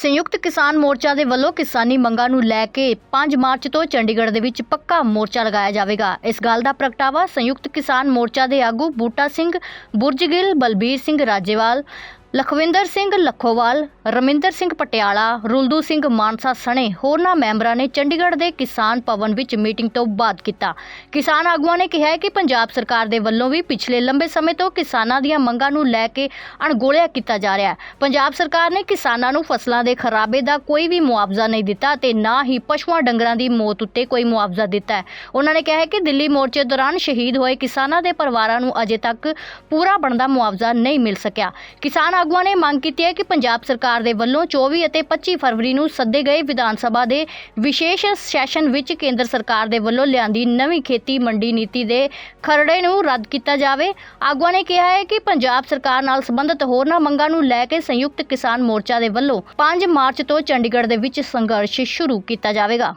ਸੰਯੁਕਤ ਕਿਸਾਨ ਮੋਰਚਾ ਦੇ ਵੱਲੋਂ ਕਿਸਾਨੀ ਮੰਗਾਂ ਨੂੰ ਲੈ ਕੇ 5 ਮਾਰਚ ਤੋਂ ਚੰਡੀਗੜ੍ਹ ਦੇ ਵਿੱਚ ਪੱਕਾ ਮੋਰਚਾ ਲਗਾਇਆ ਜਾਵੇਗਾ। ਇਸ ਗੱਲ ਦਾ ਪ੍ਰਗਟਾਵਾ ਸੰਯੁਕਤ ਕਿਸਾਨ ਮੋਰਚਾ ਦੇ ਆਗੂ ਬੂਟਾ ਸਿੰਘ, ਬੁਰਜਗਿੱਲ, ਬਲਬੀਰ ਸਿੰਘ ਰਾਜੇਵਾਲ ਲਖਵਿੰਦਰ ਸਿੰਘ ਲੱਖੋਵਾਲ, ਰਮਿੰਦਰ ਸਿੰਘ ਪਟਿਆਲਾ, ਰੁਲਦੂ ਸਿੰਘ ਮਾਨਸਾ ਸਣੇ ਹੋਰਨਾਂ ਮੈਂਬਰਾਂ ਨੇ ਚੰਡੀਗੜ੍ਹ ਦੇ ਕਿਸਾਨ ਭਵਨ ਵਿੱਚ ਮੀਟਿੰਗ ਤੋਂ ਬਾਅਦ ਕੀਤਾ। ਕਿਸਾਨ ਆਗੂਆਂ ਨੇ ਕਿਹਾ ਹੈ ਕਿ ਪੰਜਾਬ ਸਰਕਾਰ ਦੇ ਵੱਲੋਂ ਵੀ ਪਿਛਲੇ ਲੰਬੇ ਸਮੇਂ ਤੋਂ ਕਿਸਾਨਾਂ ਦੀਆਂ ਮੰਗਾਂ ਨੂੰ ਲੈ ਕੇ ਅਣਗੋਲਿਆ ਕੀਤਾ ਜਾ ਰਿਹਾ ਹੈ। ਪੰਜਾਬ ਸਰਕਾਰ ਨੇ ਕਿਸਾਨਾਂ ਨੂੰ ਫਸਲਾਂ ਦੇ ਖਰਾਬੇ ਦਾ ਕੋਈ ਵੀ ਮੁਆਵਜ਼ਾ ਨਹੀਂ ਦਿੱਤਾ ਤੇ ਨਾ ਹੀ ਪਸ਼ੂਆਂ ਡੰਗਰਾਂ ਦੀ ਮੌਤ ਉੱਤੇ ਕੋਈ ਮੁਆਵਜ਼ਾ ਦਿੱਤਾ ਹੈ। ਉਹਨਾਂ ਨੇ ਕਿਹਾ ਹੈ ਕਿ ਦਿੱਲੀ ਮੋਰਚੇ ਦੌਰਾਨ ਸ਼ਹੀਦ ਹੋਏ ਕਿਸਾਨਾਂ ਦੇ ਪਰਿਵਾਰਾਂ ਨੂੰ ਅਜੇ ਤੱਕ ਪੂਰਾ ਬਣਦਾ ਮੁਆਵਜ਼ਾ ਨਹੀਂ ਮਿਲ ਸਕਿਆ। ਕਿਸਾਨ ਆਗੂਆਂ ਨੇ ਮੰਗ ਕੀਤੀ ਹੈ ਕਿ ਪੰਜਾਬ ਸਰਕਾਰ ਦੇ ਵੱਲੋਂ 24 ਅਤੇ 25 ਫਰਵਰੀ ਨੂੰ ਸੱਦੇ ਗਏ ਵਿਧਾਨ ਸਭਾ ਦੇ ਵਿਸ਼ੇਸ਼ ਸੈਸ਼ਨ ਵਿੱਚ ਕੇਂਦਰ ਸਰਕਾਰ ਦੇ ਵੱਲੋਂ ਲਿਆਂਦੀ ਨਵੀਂ ਖੇਤੀ ਮੰਡੀ ਨੀਤੀ ਦੇ ਖਰੜੇ ਨੂੰ ਰੱਦ ਕੀਤਾ ਜਾਵੇ। ਆਗੂਆਂ ਨੇ ਕਿਹਾ ਹੈ ਕਿ ਪੰਜਾਬ ਸਰਕਾਰ ਨਾਲ ਸੰਬੰਧਿਤ ਹੋਰਨਾਂ ਮੰਗਾਂ ਨੂੰ ਲੈ ਕੇ ਸੰਯੁਕਤ ਕਿਸਾਨ ਮੋਰਚਾ ਦੇ ਵੱਲੋਂ 5 ਮਾਰਚ ਤੋਂ ਚੰਡੀਗੜ੍ਹ ਦੇ ਵਿੱਚ ਸੰਘਰਸ਼ ਸ਼ੁਰੂ ਕੀਤਾ ਜਾਵੇਗਾ।